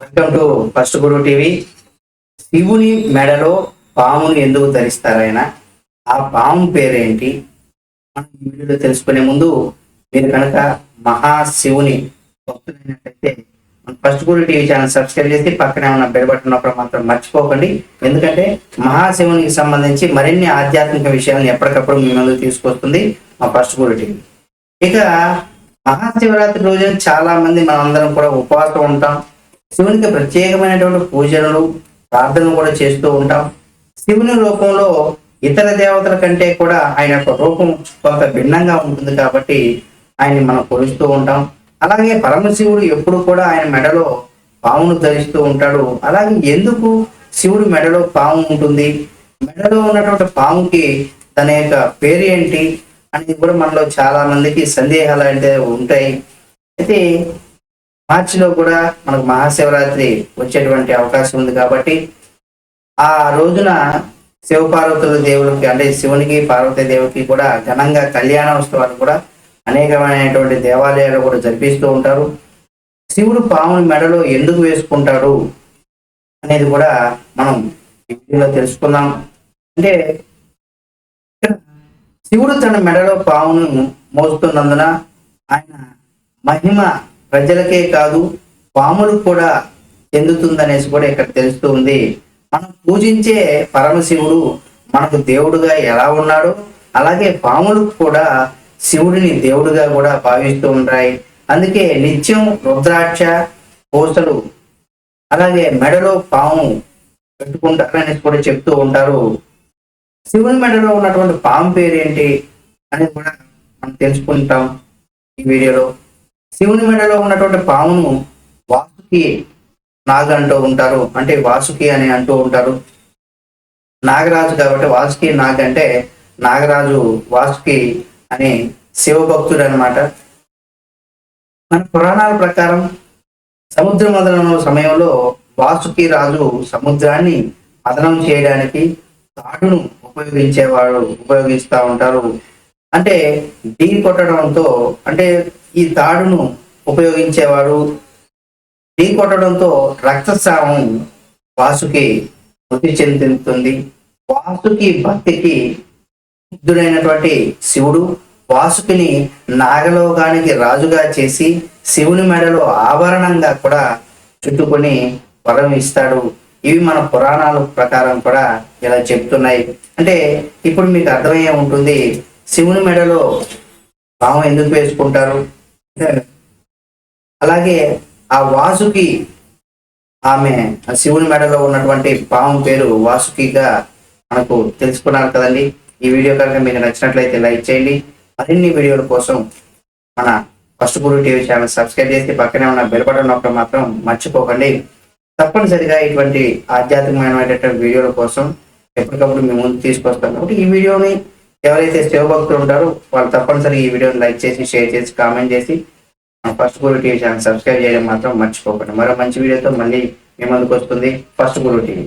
Welcome to first Guru TV. శివుని మెడలో పాముని ఎందుకు ధరిస్తారాయన ఆ పాము పేరేంటి? మనం ఈ వీడియోలో తెలుసుకునే ముందు మీరు కనుక మహాశివుని భక్తులైనట్లయితే మన first Guru TV channel subscribe చేసి పక్కనే ఉన్న బెల్ బటన్ ఉన్నప్పుడు మాత్రం మర్చిపోకండి. ఎందుకంటే మహాశివునికి సంబంధించి మరిన్ని ఆధ్యాత్మిక విషయాలను ఎప్పటికప్పుడు మీ ముందు తీసుకొస్తుంది మా ఫస్ట్ గురు టీవీ. ఇక మహాశివరాత్రి రోజున చాలా మంది మనందరం కూడా ఉపవాసం ఉంటాం. శివునికి ప్రత్యేకమైనటువంటి పూజలను ప్రార్థనలు కూడా చేస్తూ ఉంటాం. శివుని రూపంలో ఇతర దేవతల కంటే కూడా ఆయన యొక్క రూపం కొంత భిన్నంగా ఉంటుంది కాబట్టి ఆయన్ని మనం కొలుస్తూ ఉంటాం. అలాగే పరమశివుడు ఎప్పుడు కూడా ఆయన మెడలో పామును ధరిస్తూ ఉంటాడు. అలాగే ఎందుకు శివుడు మెడలో పాము ఉంటుంది? మెడలో ఉన్నటువంటి పాముకి తన యొక్క పేరు ఏంటి అనేది కూడా మనలో చాలా మందికి సందేహాలు అయితే ఉంటాయి. అయితే మార్చిలో కూడా మనకు మహాశివరాత్రి వచ్చేటువంటి అవకాశం ఉంది కాబట్టి ఆ రోజున శివపార్వతుల దేవుడికి అంటే శివునికి పార్వతీ దేవుడికి కూడా ఘనంగా కళ్యాణోత్సవాలు కూడా అనేకమైనటువంటి దేవాలయాలు కూడా జరిపిస్తూ ఉంటారు. శివుడు పాముని మెడలో ఎందుకు వేసుకుంటాడు అనేది కూడా మనం ఈ వీడియోలో తెలుసుకుందాం. అంటే శివుడు తన మెడలో పామును మోస్తున్నందున ఆయన మహిమ ప్రజలకే కాదు పాములకు కూడా చెందుతుందనేసి కూడా ఇక్కడ తెలుస్తూ ఉంది. మనం పూజించే పరమశివుడు మనకు దేవుడుగా ఎలా ఉన్నాడో అలాగే పాములకు కూడా శివుడిని దేవుడుగా కూడా భావిస్తూ ఉంటాయి. అందుకే నిత్యం రుద్రాక్ష పూసలు అలాగే మెడలో పాము పెట్టుకుంటారనేసి కూడా చెప్తూ ఉంటారు. శివుని మెడలో ఉన్నటువంటి పాము పేరు ఏంటి అని కూడా మనం తెలుసుకుంటాం ఈ వీడియోలో. శివుని మెడలో ఉన్నటువంటి పామును వాసుకి నాగ అంటూ ఉంటారు. అంటే వాసుకి అని అంటూ ఉంటారు. నాగరాజు కాబట్టి వాసుకి నాగ్ అంటే నాగరాజు వాసుకి అని శివభక్తుడు అనమాట మన పురాణాల ప్రకారం సముద్ర మదనం సమయంలో వాసుకి రాజు సముద్రాన్ని మదనం చేయడానికి తాడును ఉపయోగించేవాడు ఉపయోగిస్తూ ఉంటారు. అంటే ఢీ కొట్టడంతో అంటే ఈ తాడును ఉపయోగించేవాడు ఢీ కొట్టడంతో రక్తస్రావం వాసుకి మృతి చెందుతుంది. వాసుకి భక్తికి బుద్ధుడైనటువంటి శివుడు వాసుకిని నాగలోకానికి రాజుగా చేసి శివుని మెడలో ఆభరణంగా కూడా చుట్టుకొని వరం ఇస్తాడు. ఇవి మన పురాణాల ప్రకారం కూడా ఇలా చెప్తున్నాయి. అంటే ఇప్పుడు మీకు అర్థమయ్యే ఉంటుంది శివుని మెడలో పాము ఎందుకు వేసుకుంటారు? అలాగే ఆ వాసుకి ఆమె ఆ శివుని మెడలో ఉన్నటువంటి పాము పేరు వాసుకిగా మనకు తెలుసుకున్నారు కదండి. ఈ వీడియో కనుక మీకు నచ్చినట్లయితే లైక్ చేయండి. మరిన్ని వీడియోల కోసం మన first Guru TV channel subscribe చేసి పక్కనే ఉన్న బెల్ బటన్ నొక్కడం మాత్రం మర్చిపోకండి. తప్పనిసరిగా ఇటువంటి ఆధ్యాత్మికమైనటువంటి వీడియోల కోసం ఎప్పటికప్పుడు మేము ముందు తీసుకొస్తాం. కాబట్టి ఈ వీడియోని ఎవరైతే శివభక్తులు ఉంటారో వాళ్ళు తప్పనిసరి ఈ వీడియోని లైక్ చేసి షేర్ చేసి కామెంట్ చేసి first Guru TV channel subscribe చేయడం మాత్రం మర్చిపోకండి. మరో మంచి వీడియోతో మళ్ళీ మీ ముందుకు వస్తుంది ఫస్ట్ గురు టీవీ.